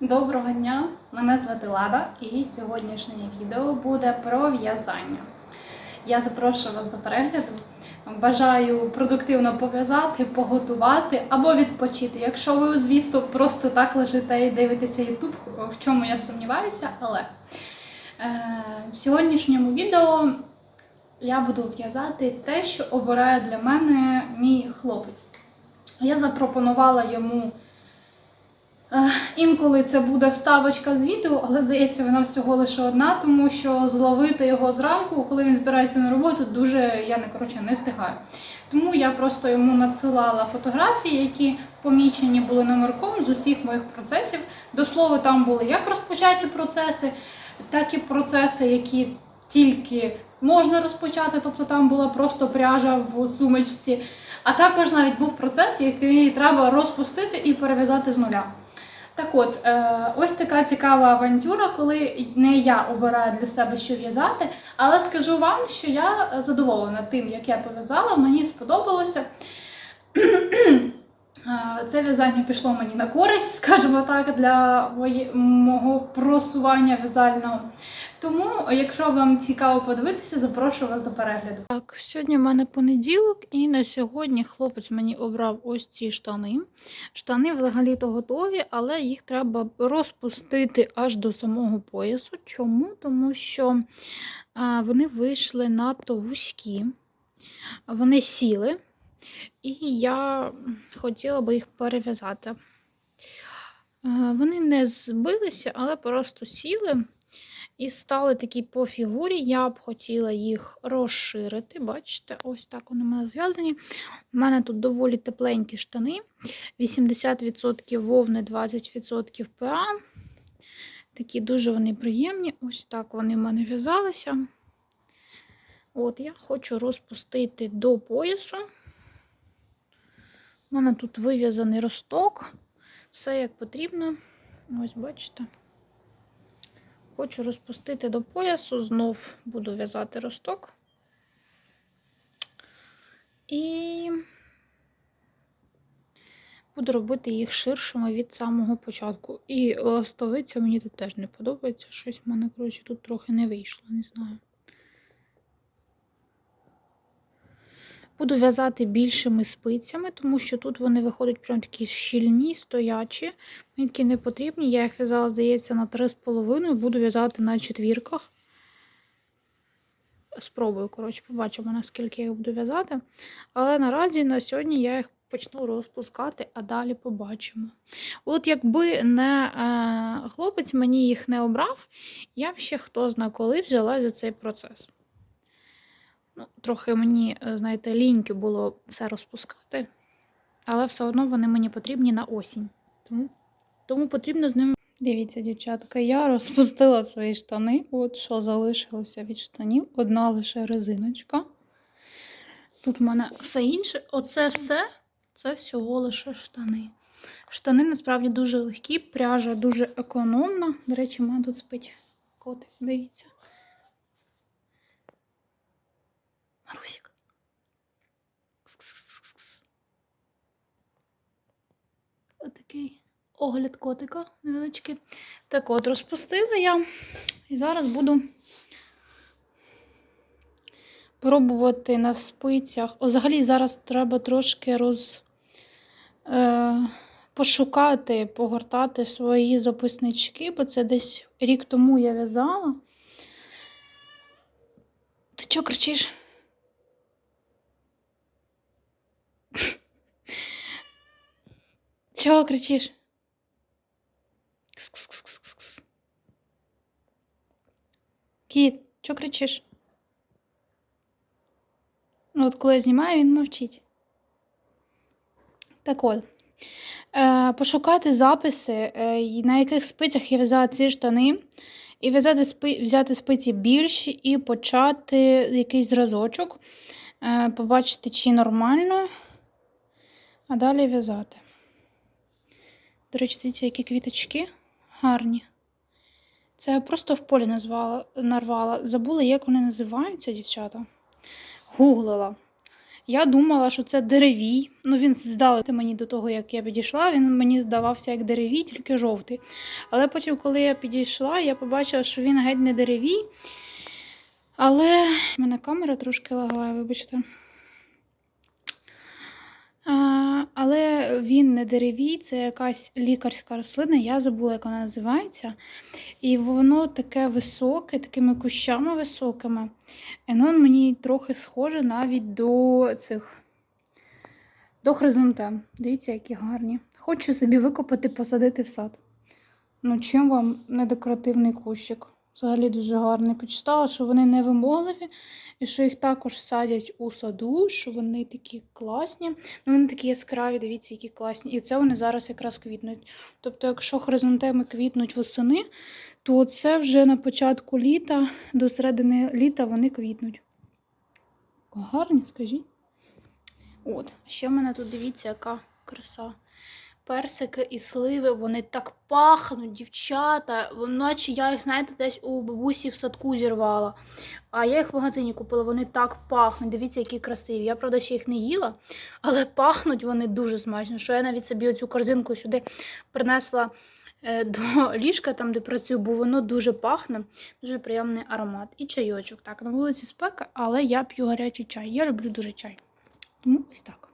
Доброго дня! Мене звати Лада, і сьогоднішнє відео буде про в'язання. Я запрошую вас до перегляду. Бажаю продуктивно пов'язати, поготувати або відпочити. Якщо ви, звісно, просто так лежите і дивитеся YouTube, в чому я сумніваюся, але е, в сьогоднішньому відео я буду в'язати те, що обирає для мене мій хлопець. Я запропонувала йому. Е, Інколи це буде вставочка з відео, але здається, вона всього лише одна, тому що зловити його зранку, коли він збирається на роботу, дуже я не коротше не встигаю. Тому я просто йому надсилала фотографії, які помічені були номерком з усіх моїх процесів. До слова, там були як розпочаті процеси, так і процеси, які тільки можна розпочати, тобто там була просто пряжа в сумочці. А також навіть був процес, який треба розпустити і перев'язати з нуля. Так от, е, ось така цікава авантюра, коли не я обираю для себе, що в'язати, але скажу вам, що я задоволена тим, як я пов'язала, мені сподобалося. Це в'язання пішло мені на користь, скажімо так, для мого просування в'язального. Тому, якщо вам цікаво подивитися, запрошую вас до перегляду. Так, сьогодні в мене понеділок, і на сьогодні хлопець мені обрав ось ці штани. Штани взагалі-то готові, але їх треба розпустити аж до самого поясу. Чому? Тому що вони вийшли надто вузькі, вони сіли, і я хотіла би їх перев'язати. Е, Вони не збилися, але просто сіли і стали такі по фігурі. Я б хотіла їх розширити. Бачите, ось так вони в мене зв'язані. У мене тут доволі тепленькі штани. 80% вовни, 20% ПА. Такі дуже вони приємні. Ось так вони в мене в'язалися. От, я хочу розпустити до поясу. У мене тут вив'язаний росток. Все як потрібно. Ось, бачите. Хочу розпустити до поясу, знов буду в'язати росток. І буду робити їх ширшими від самого початку. І ластовиця мені тут теж не подобається. Щось в мене, коротше, тут трохи не вийшло, не знаю. Буду в'язати більшими спицями, тому що тут вони виходять прям такі щільні, стоячі. Такі не потрібні. Я їх в'язала, здається, на 3,5. Буду в'язати на четвірках. Спробую, коротше, побачимо, наскільки я їх буду в'язати. Але наразі на сьогодні я їх почну розпускати, а далі побачимо. От якби не е, хлопець мені їх не обрав, я б ще хто зна коли взяла за цей процес. Ну, трохи мені, е, знаєте, ліньки було все розпускати, але все одно вони мені потрібні на осінь. Тому, тому потрібно з ними. Дивіться, дівчатка, я розпустила свої штани. От що залишилося від штанів. Одна лише резиночка. Тут в мене все інше. Оце все це всього лише штани. Штани насправді дуже легкі, пряжа дуже економна. До речі, мене тут спить котик. Дивіться. Марусік. Отакий огляд котика невеличкий. Так от, розпустила я. І зараз буду пробувати на спицях. О, Взагалі зараз треба трошки роз, е, пошукати, погортати свої записнички, бо це десь рік тому я в'язала. Ти чого кричиш? Чого кричиш? Кс-кс-кс-кс-кс. Кіт, чого кричиш? Ну, От коли я знімаю, він мовчить. Так от. Е, пошукати записи, е, на яких спицях я в'язала ці штани, і в'язати спи, взяти спиці більші і почати якийсь зразочок, е, побачити, чи нормально, а далі в'язати. До речі, дивіться, які квіточки гарні. Це я просто в полі назвала, нарвала. Забула, як вони називаються, дівчата. Гуглила. Я думала, що це деревій. Ну, він здав мені до того, як я підійшла, він мені здавався як деревій, тільки жовтий. Але потім, коли я підійшла, я побачила, що він геть не деревій. Але в мене камера трошки лагає, вибачте. Але він не деревій, це якась лікарська рослина, я забула, як вона називається. І воно таке високе, такими кущами високими. Воно мені трохи схоже навіть до цих до хризантем. Дивіться, які гарні. Хочу собі викопати, посадити в сад. Ну, чим вам не декоративний кущик? Взагалі дуже гарний. Почитала, що вони не вимогливі, і що їх також садять у саду, що вони такі класні. Ну, вони такі яскраві, дивіться, які класні. І це вони зараз якраз квітнуть. Тобто, якщо хризантеми квітнуть восени, то це вже на початку літа, до середини літа вони квітнуть. Гарні, скажіть. От, ще в мене тут дивіться, яка краса. Персики і сливи, вони так пахнуть, дівчата. Наче я їх, знаєте, десь у бабусі в садку зірвала. А я їх в магазині купила, вони так пахнуть. Дивіться, які красиві. Я, правда, ще їх не їла, але пахнуть вони дуже смачно. Що я навіть собі оцю корзинку сюди принесла е, до ліжка, там, де працюю, бо воно дуже пахне, дуже приємний аромат. І чайочок. Так, на вулиці спека, але я п'ю гарячий чай. Я люблю дуже чай. Тому ось так.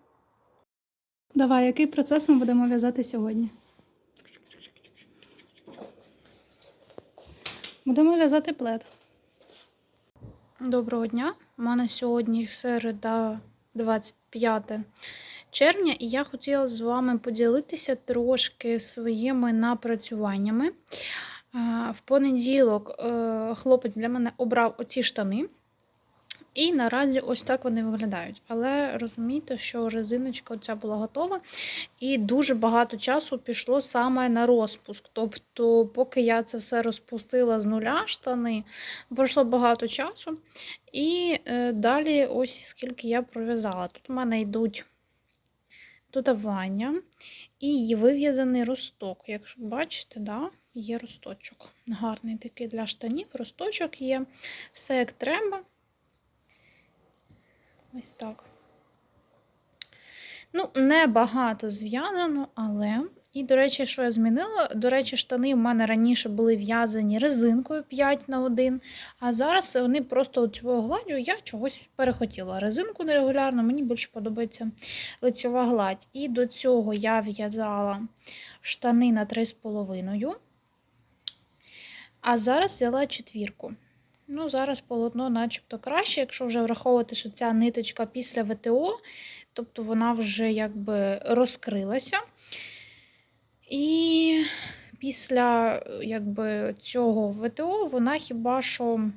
Давай, який процес ми будемо в'язати сьогодні? Будемо в'язати плед. Доброго дня. У мене сьогодні середа 25 червня, і я хотіла з вами поділитися трошки своїми напрацюваннями. В понеділок е, хлопець для мене обрав оці штани. І наразі ось так вони виглядають. Але розумійте, що резиночка оця була готова, і дуже багато часу пішло саме на розпуск. Тобто, поки я це все розпустила з нуля штани, пройшло багато часу. І е, далі, ось скільки я пров'язала. Тут у мене йдуть додавання і вив'язаний росток. Якщо бачите, да, є росточок. Гарний такий для штанів, росточок є, все як треба. Ось так. Ну, небагато зв'язано, але. І, до речі, що я змінила? До речі, штани в мене раніше були в'язані резинкою 5 на 1, а зараз вони просто лицьовою гладдю. Я чогось перехотіла. Резинку нерегулярно, мені більше подобається лицьова гладь. І до цього я в'язала штани на 3,5. А зараз взяла четвірку. Ну, зараз полотно начебто краще, якщо вже враховувати, що ця ниточка після ВТО, тобто вона вже якби розкрилася. І після якби, цього ВТО вона хіба що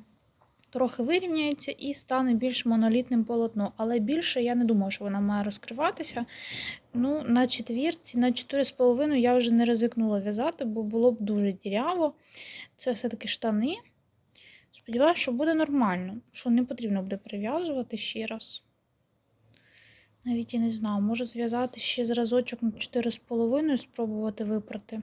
трохи вирівняється і стане більш монолітним полотно. Але більше я не думаю, що вона має розкриватися. Ну, На четвірці, на 4,5 я вже не ризикнула в'язати, бо було б дуже діряво. Це все-таки штани. Сподіваюся, що буде нормально, що не потрібно буде прив'язувати ще раз. Навіть я не знаю, може зв'язати ще зразочок на 4,5 спробувати випрати.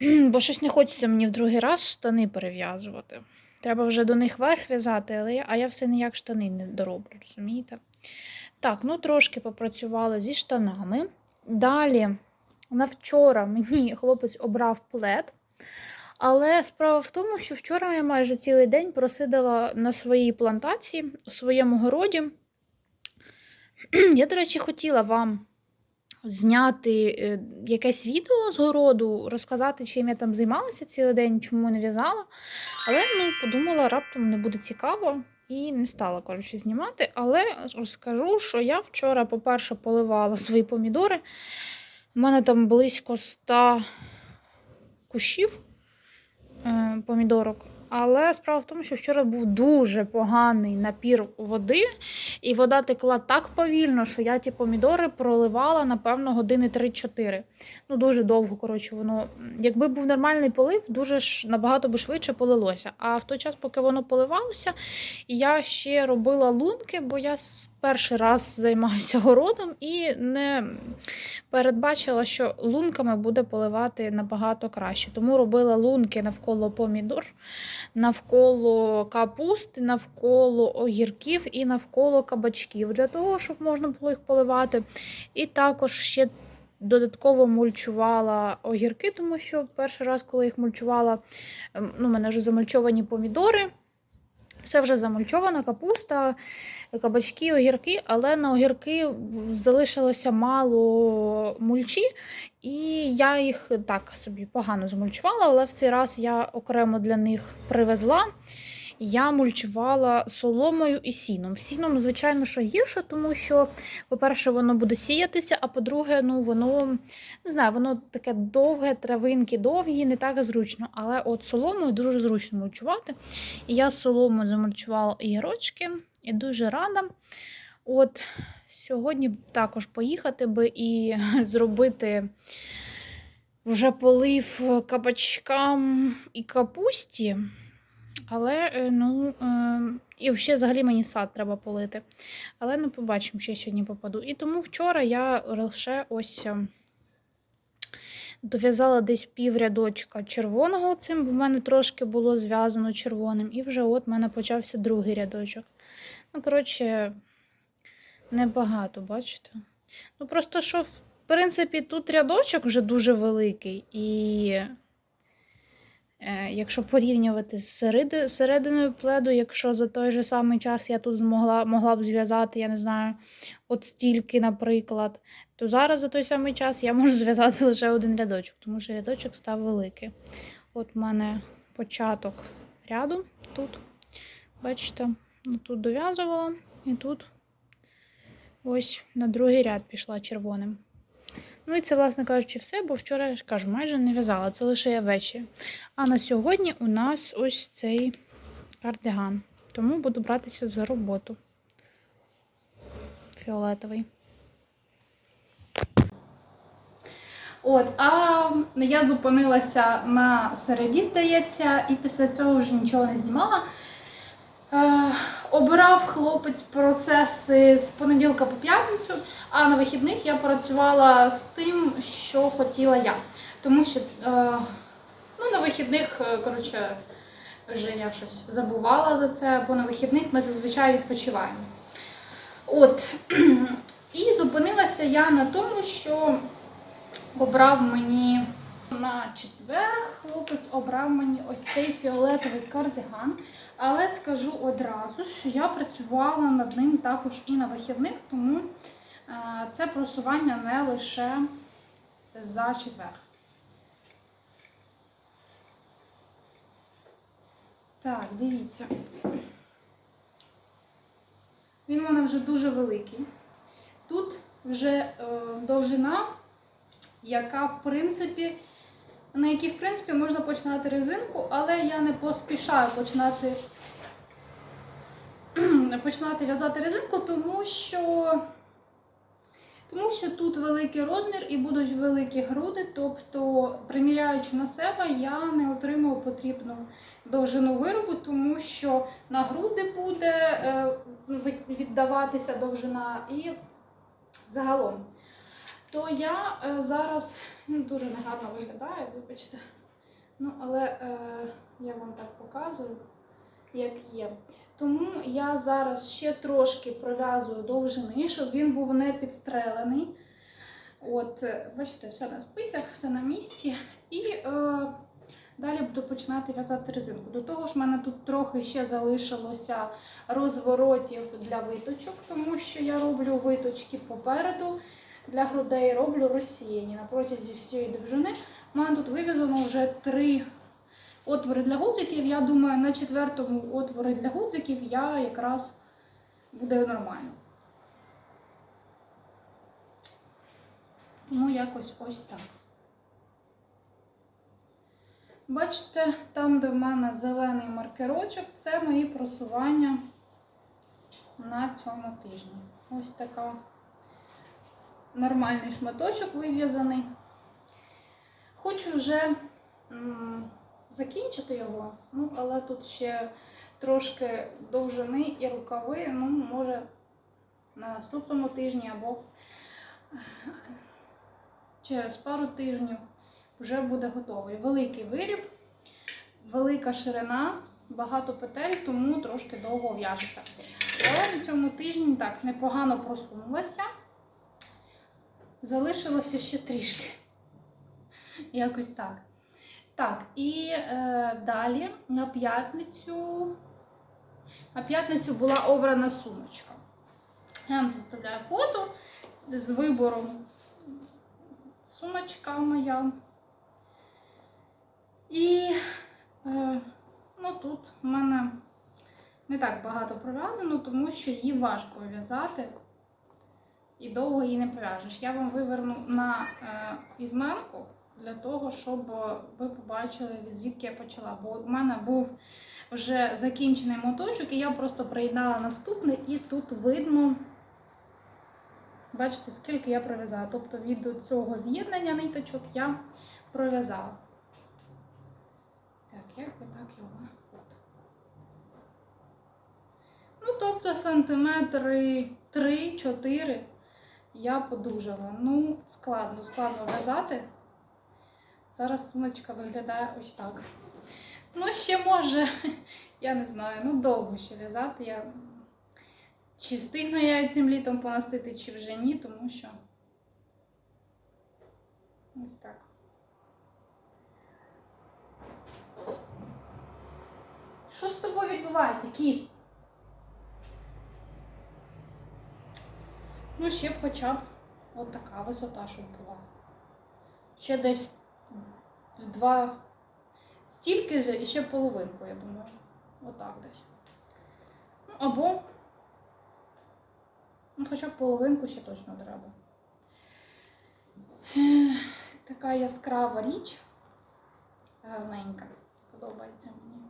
Бо щось не хочеться мені в другий раз штани перев'язувати. Треба вже до них верх в'язати, але я, а я все ніяк штани не дороблю, розумієте? Так, ну трошки попрацювала зі штанами. Далі, на вчора мені хлопець обрав плед. Але справа в тому, що вчора я майже цілий день просидила на своїй плантації у своєму городі. Я, до речі, хотіла вам зняти е, якесь відео з городу, розказати, чим я там займалася цілий день, чому не в'язала. Але ну, подумала, раптом не буде цікаво і не стала коротше, знімати. Але розкажу, що я вчора, по-перше, поливала свої помідори. У мене там близько 100 кущів. Помідорок. Але справа в тому, що вчора був дуже поганий напір води, і вода текла так повільно, що я ті помідори проливала, напевно, години 3-4. Ну, дуже довго, коротше, воно. Якби був нормальний полив, дуже ж набагато би швидше полилося. А в той час, поки воно поливалося, я ще робила лунки, бо я перший раз займаюся городом і не передбачила, що лунками буде поливати набагато краще. Тому робила лунки навколо помідор, навколо капусти, навколо огірків і навколо кабачків, для того, щоб можна було їх поливати. І також ще додатково мульчувала огірки, тому що перший раз, коли їх мульчувала, ем, ну, у мене вже замульчовані помідори. Все вже замульчована, капуста, кабачки, огірки, але на огірки залишилося мало мульчі, і я їх так собі погано змульчувала, але в цей раз я окремо для них привезла. Я мульчувала соломою і сіном. Сіном, звичайно, що гірше, тому що, по-перше, воно буде сіятися, а по-друге, ну воно не знаю, воно таке довге, травинки довгі, не так зручно. Але от соломою дуже зручно мульчувати. І я соломою замульчувала ігрочки і дуже рада. От сьогодні також поїхати би і зробити вже полив кабачкам і капусті. Але, е, ну, е, і ще взагалі мені сад треба полити. Але ну, побачимо, що я сьогодні попаду. І тому вчора я лише ось е, дов'язала десь пів рядочка червоного цим, бо в мене трошки було зв'язано червоним. І вже от в мене почався другий рядочок. Ну, коротше, небагато, бачите? Ну, просто що, в принципі, тут рядочок вже дуже великий. І Якщо порівнювати з серединою пледу, якщо за той же самий час я тут змогла могла б зв'язати, я не знаю, от стільки, наприклад, то зараз за той самий час я можу зв'язати лише один рядочок, тому що рядочок став великий. От в мене початок ряду тут. Бачите, ну, тут дов'язувала і тут ось на другий ряд пішла червоним. Ну і це, власне кажучи, все, бо вчора я ж кажу, майже не в'язала, це лише я ввечері. А на сьогодні у нас ось цей кардиган. Тому буду братися за роботу. Фіолетовий. От, а я зупинилася на середі, здається, і після цього вже нічого не знімала. Обирав хлопець процеси з понеділка по п'ятницю, а на вихідних я працювала з тим, що хотіла я. Тому що е, ну, на вихідних, е, коротше, вже я щось забувала за це, бо на вихідних ми зазвичай відпочиваємо. От, і зупинилася я на тому, що обрав мені на четвер хлопець обрав мені ось цей фіолетовий кардиган. Але скажу одразу, що я працювала над ним також і на вихідних, тому е, це просування не лише за четвер. Так, дивіться. Він у мене вже дуже великий. Тут вже е, довжина, яка, в принципі, на якій, в принципі, можна починати резинку, але я не поспішаю починати, починати в'язати резинку, тому що, тому що тут великий розмір і будуть великі груди. Тобто, приміряючи на себе, я не отримую потрібну довжину виробу, тому що на груди буде е, віддаватися довжина і загалом. То я е, зараз ну, дуже негарно виглядає, вибачте. Ну, але е, я вам так показую, як є. Тому я зараз ще трошки пров'язую довжини, щоб він був не підстрелений. От, е, бачите, все на спицях, все на місці. І е, далі буду починати в'язати резинку. До того ж, в мене тут трохи ще залишилося розворотів для виточок, тому що я роблю виточки попереду для грудей роблю розсіяні на протязі всієї довжини. У мене тут вив'язано вже три отвори для гудзиків. Я думаю, на четвертому отворі для гудзиків я якраз буде нормально. Тому якось ось так. Бачите, там, де в мене зелений маркерочок, це мої просування на цьому тижні. Ось така нормальний шматочок вив'язаний. Хочу вже закінчити його, ну, але тут ще трошки довжини і рукави, ну, може, на наступному тижні або через пару тижнів вже буде готовий. Великий виріб, велика ширина, багато петель, тому трошки довго в'яжеться. Але на цьому тижні так непогано просунулася. Залишилося ще трішки. Якось так. Так, і е, далі на п'ятницю. На п'ятницю була обрана сумочка. Я вам виставляю фото з вибором. Сумочка моя. І е, ну, тут в мене не так багато пров'язано, тому що її важко в'язати і довго її не пов'яжеш. Я вам виверну на е, ізнанку для того, щоб ви побачили, звідки я почала. Бо у мене був вже закінчений моточок, і я просто приєднала наступний, і тут видно, бачите, скільки я пров'язала. Тобто від цього з'єднання ниточок я пров'язала. Так, як би так його. Ну, тобто сантиметри 3-4 я подужала. Ну, складно, складно в'язати. Зараз сумочка виглядає ось так. Ну, ще може, я не знаю, ну довго ще в'язати. Я... Чи встигну я цим літом поносити, чи вже ні, тому що ось так. Що з тобою відбувається, кіт? Ну, ще б хоча б от така висота, щоб була. Ще десь в два стільки ж і ще половинку, я думаю. Отак десь. Ну, або, ну, хоча б половинку ще точно треба. Така яскрава річ. Гарненька. Подобається мені.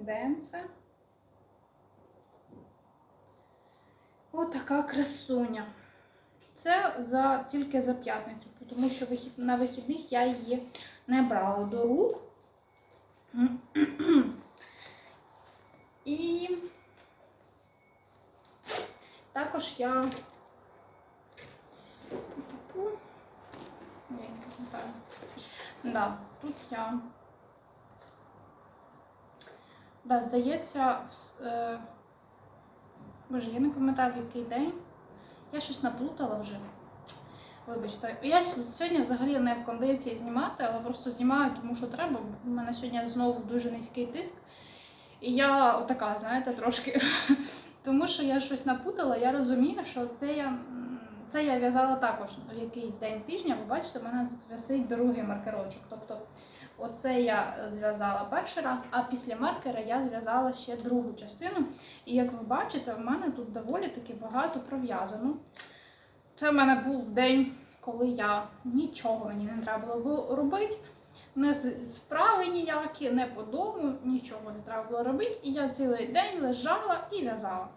Денце. Отака красуня. Це за, тільки за п'ятницю, тому що вихід, на вихідних я її не брала до рук. І також я. Ні, пам'ятаю. Да, тут я. Да, здається, в, е... Боже, я не пам'ятаю, в який день. Я щось наплутала вже. Вибачте, я сьогодні взагалі не в кондиції знімати, але просто знімаю, тому що треба. У мене сьогодні знову дуже низький тиск. І я отака, знаєте, трошки. Тому що я щось напутала, я розумію, що це я це я в'язала також в якийсь день тижня. Ви бачите, в мене тут висить другий маркерочок. Тобто, оце я зв'язала перший раз, а після маркера я зв'язала ще другу частину. І як ви бачите, в мене тут доволі таки багато пров'язано. Це в мене був день, коли я нічого мені не треба було робити. Не справи ніякі, не по дому, нічого не треба було робити. І я цілий день лежала і в'язала.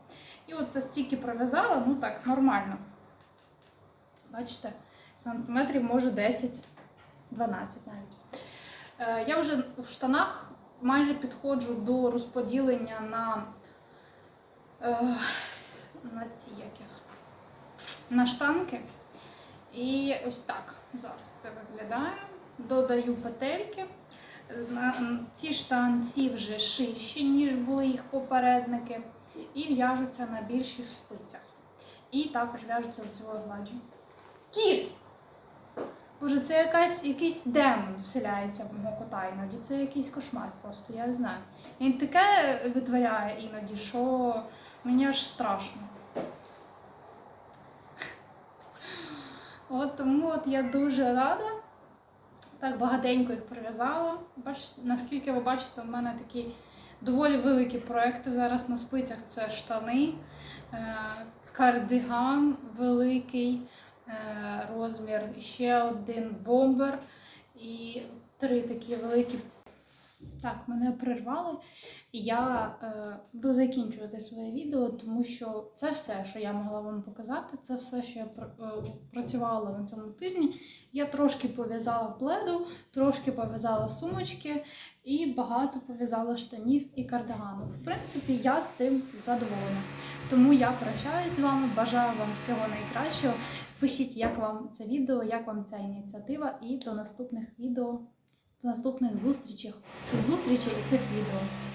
І оце стільки пров'язала, ну так, нормально. Бачите, сантиметрів може 10-12 навіть. Е, я вже в штанах майже підходжу до розподілення на, е, на ці яких, на штанки. І ось так зараз це виглядає. Додаю петельки. Ці штанці вже ширші, ніж були їх попередники, і в'яжуться на більших спицях. І також в'яжуться оцілою гладдю. Кіт! Боже, це якась, якийсь демон вселяється в мого кота іноді. Це якийсь кошмар просто, я не знаю. Він таке витворяє іноді, що мені аж страшно. От тому от я дуже рада. Так багатенько їх прив'язала. Бачите, наскільки ви бачите, в мене такі доволі великі проекти зараз на спицях. Це штани, е, кардиган великий розмір, ще один бомбер і три такі великі Так, мене прервали. Я е, буду закінчувати своє відео, тому що це все, що я могла вам показати, це все, що я е, працювала на цьому тижні. Я трошки пов'язала пледу, трошки пов'язала сумочки і багато пов'язала штанів і кардигану. В принципі, я цим задоволена. Тому я прощаюсь з вами, бажаю вам всього найкращого. Пишіть, як вам це відео, як вам ця ініціатива, і до наступних відео, до наступних зустрічей, зустрічей і цих відео.